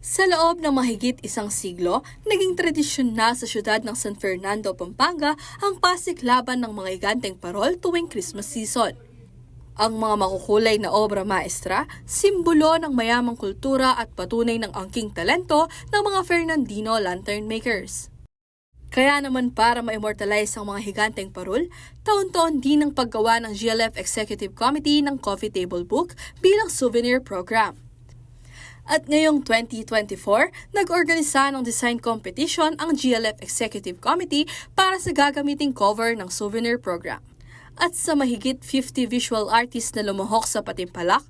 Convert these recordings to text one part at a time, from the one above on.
Sa loob ng mahigit isang siglo, naging tradisyon na sa syudad ng San Fernando, Pampanga ang pasiklaban ng mga higanteng parol tuwing Christmas season. Ang mga makukulay na obra maestra, simbolo ng mayamang kultura at patunay ng angking talento ng mga Fernandino lantern makers. Kaya naman para ma-immortalize ang mga higanteng parol, taon-taon din ang paggawa ng GLF Executive Committee ng Coffee Table Book bilang souvenir program. At ngayong 2024, nag-organisa ng design competition ang GLF Executive Committee para sa gagamiting cover ng souvenir program. At sa mahigit 50 visual artists na lumuhok sa Patimpalak,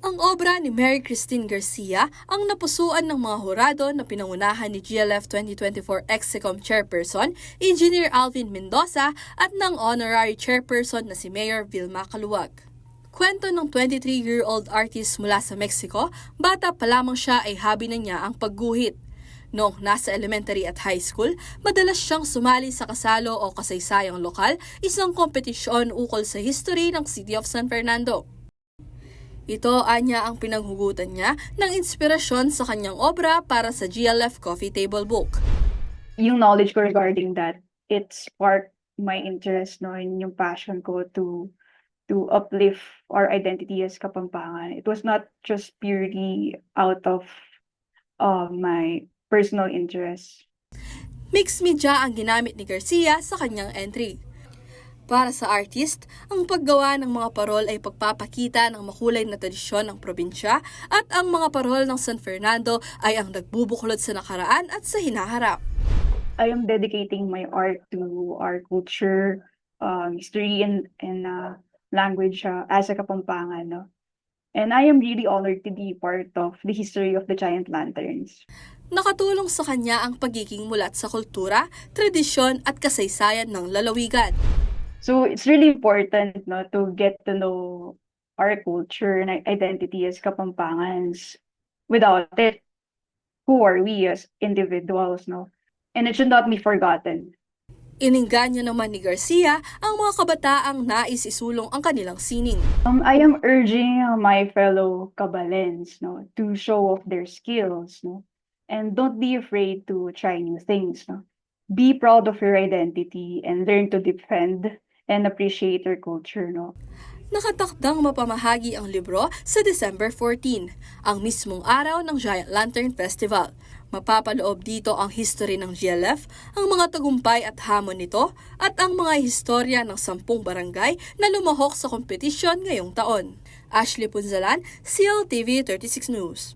ang obra ni Mary Christine Garcia ang napusuan ng mga hurado na pinangunahan ni GLF 2024 Execom Chairperson, Engineer Alvin Mendoza at ng Honorary Chairperson na si Mayor Vilma Caluwag. Kwento ng 23-year-old artist mula sa Mexico, bata pa lamang siya ay habi na niya ang pagguhit. Noong nasa elementary at high school, madalas siyang sumali sa kasalo o kasaysayang lokal, isang kompetisyon ukol sa history ng City of San Fernando. Ito anya ang pinanghugutan niya ng inspirasyon sa kanyang obra para sa GLF Coffee Table Book. yung knowledge ko regarding that, it sparked my interest no, in yung passion ko to to uplift our identity as Kapampangan. It was not just purely out of uh, my personal interest. Mixed media ang ginamit ni Garcia sa kanyang entry. Para sa artist, ang paggawa ng mga parol ay pagpapakita ng makulay na tradisyon ng probinsya at ang mga parol ng San Fernando ay ang nagbubuklod sa nakaraan at sa hinaharap. I am dedicating my art to our culture, um, history, and, and uh, language uh, as a Kapampangan. No? And I am really honored to be part of the history of the Giant Lanterns. Nakatulong sa kanya ang pagiging mulat sa kultura, tradisyon at kasaysayan ng lalawigan. So it's really important no, to get to know our culture and identity as Kapampangans. Without it, who are we as individuals? No? And it should not be forgotten. Iningganyo naman ni Garcia ang mga kabataang nais isulong ang kanilang sining. Um, I am urging uh, my fellow Kabalens no, to show off their skills. No? And don't be afraid to try new things. No? Be proud of your identity and learn to defend and appreciate your culture. No? Nakatakdang mapamahagi ang libro sa December 14, ang mismong araw ng Giant Lantern Festival. Mapapaloob dito ang history ng GLF, ang mga tagumpay at hamon nito, at ang mga historya ng sampung barangay na lumahok sa kompetisyon ngayong taon. Ashley Punzalan, CLTV 36 News.